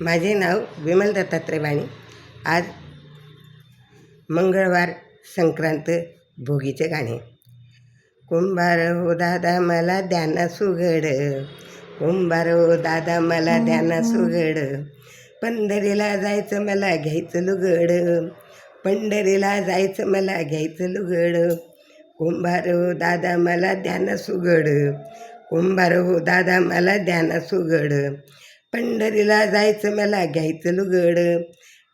माझे नाव विमल दत्तात्रय वाणी आज मंगळवार संक्रांत भोगीचे गाणे. कुंभार हो दादा मला ध्याना सुगड. कुंभार हो दादा मला ध्याना सुगड. पंढरीला जायचं मला घ्यायचं लुगड. पंढरीला जायचं मला घ्यायचं लुगड. कुंभार हो दादा मला ध्यान सुगड. कुंभार हो दादा मला ध्यान सुगड. पंढरीला जायचं मला घ्यायचं लुगड.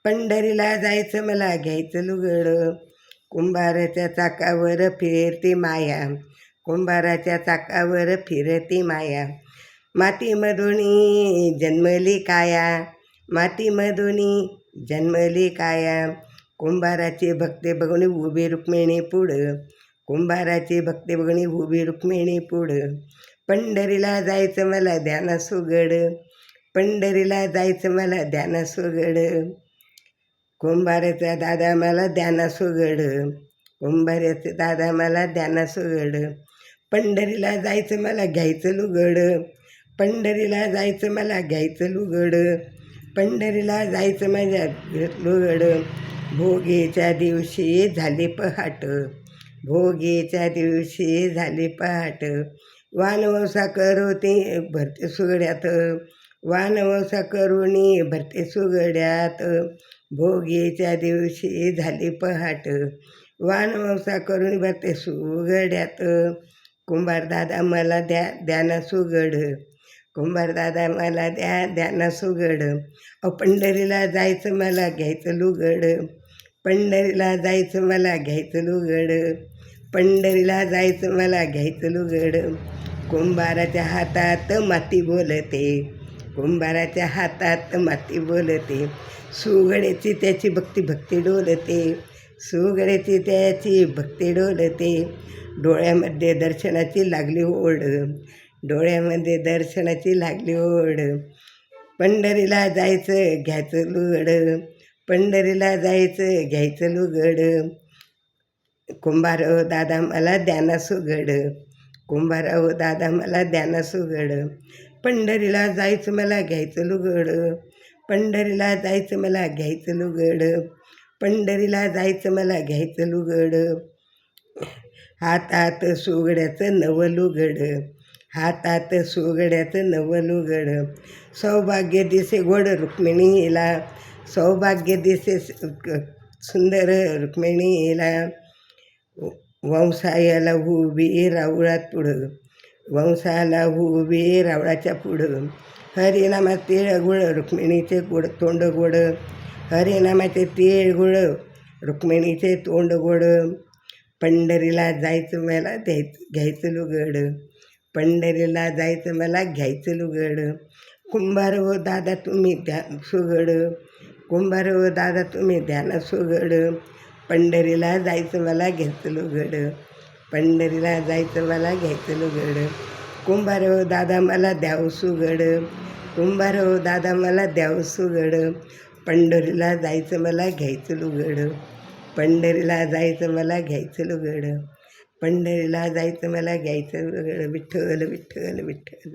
पंढरीला जायचं मला घ्यायचं लुगड. कुंभाराच्या चाकावर फिरती माया. कुंभाराच्या चाकावर फिरती माया. मातीमधून जन्मली काया. मातीमधून जन्मली काया. कुंभाराची भक्ती बघणी उभी रुक्मिणी पुढं. कुंभाराची भक्ते बघणी उभी रुक्मिणी पुढं. पंढरीला जायचं मला ध्याना सुगड. पंढरीला जायचं मला ध्याना सुगड कुंभाराचा दादा मला ध्याना सुगड कुंभाराचा दादा मला ध्याना सुगड पंढरीला जायचं मला घ्यायचं लुगड. पंढरीला जायचं मला घ्यायचं लुगड. पंढरीला जायचं माझ्या लुगड. भोगेच्या दिवशी झाली पहाट. भोगेच्या दिवशी झाली पहाट. वानवसा करोते भरते सुगड्यात. वानवसा करुणी भरते सुगड्यात. भोगीच्या दिवशी झाली पहाट. वानवसा करून भरते सुगड्यात. कुंभारदादा मला द्या द्याना सुगड. कुंभारदादा मला द्या द्याना सुगड. अहो पंढरीला जायचं मला घ्यायचं लुगड. पंढरीला जायचं मला घ्यायचं लुगड. पंढरीला जायचं मला घ्यायचं लुगड. कुंभाराच्या हातात माती बोलते. कुंभाराच्या हातात माती बोलते. सुगड्याची त्याची भक्ती भक्ती डोलते. सुगड्याची त्याची भक्ती डोलते. डोळ्यामध्ये दर्शनाची लागली ओढ. डोळ्यामध्ये दर्शनाची लागली ओढ. पंढरीला जायचं घ्यायचं लुगड. पंढरीला जायचं घ्यायचं लुगड. कुंभार दादा मला द्याना सुगड. कुंभार दादा मला ध्याना सुगड. पंढरीला जायचं मला घ्यायचं लुगड. पंढरीला जायचं मला घ्यायचं लुगड. पंढरीला जायचं मला घ्यायचं लुगड. हातात सुगड्याचं नवं लुगड. हातात सुगड्याचं नवं लुगड. सौभाग्य दिसे गोड रुक्मिणीला. सौभाग्य दिसे सुंदर रुक्मिणीला. वंसायाला उभी राऊळात पुढं. वंशाला उभी रावळाच्या पुढं. हरिनामात तिळ गुळ रुक्मिणीचे गोड तोंड गोड. हरिनामाचे तिळ गुळ रुक्मिणीचे तोंड गोड. पंढरीला जायचं मला द्यायचं घ्यायचं लुगड. पंढरीला जायचं मला घ्यायचं लुगड. कुंभार व दादा तुम्ही द्या सुगड. कुंभार व दादा तुम्ही ध्यान सुगड. पंढरीला जायचं मला घ्यायचं लुगड. पंढरीला जायचं मला घ्यायचं लुगड. कुंभार हो दादा मला द्याव सुगड. कुंभार हो दादा मला द्याव सुगड. पंढरीला जायचं मला घ्यायचं लुगड. पंढरीला जायचं मला घ्यायचं लुगड. पंढरीला जायचं मला घ्यायचं लुगड. विठ्ठल विठ्ठल विठ्ठल.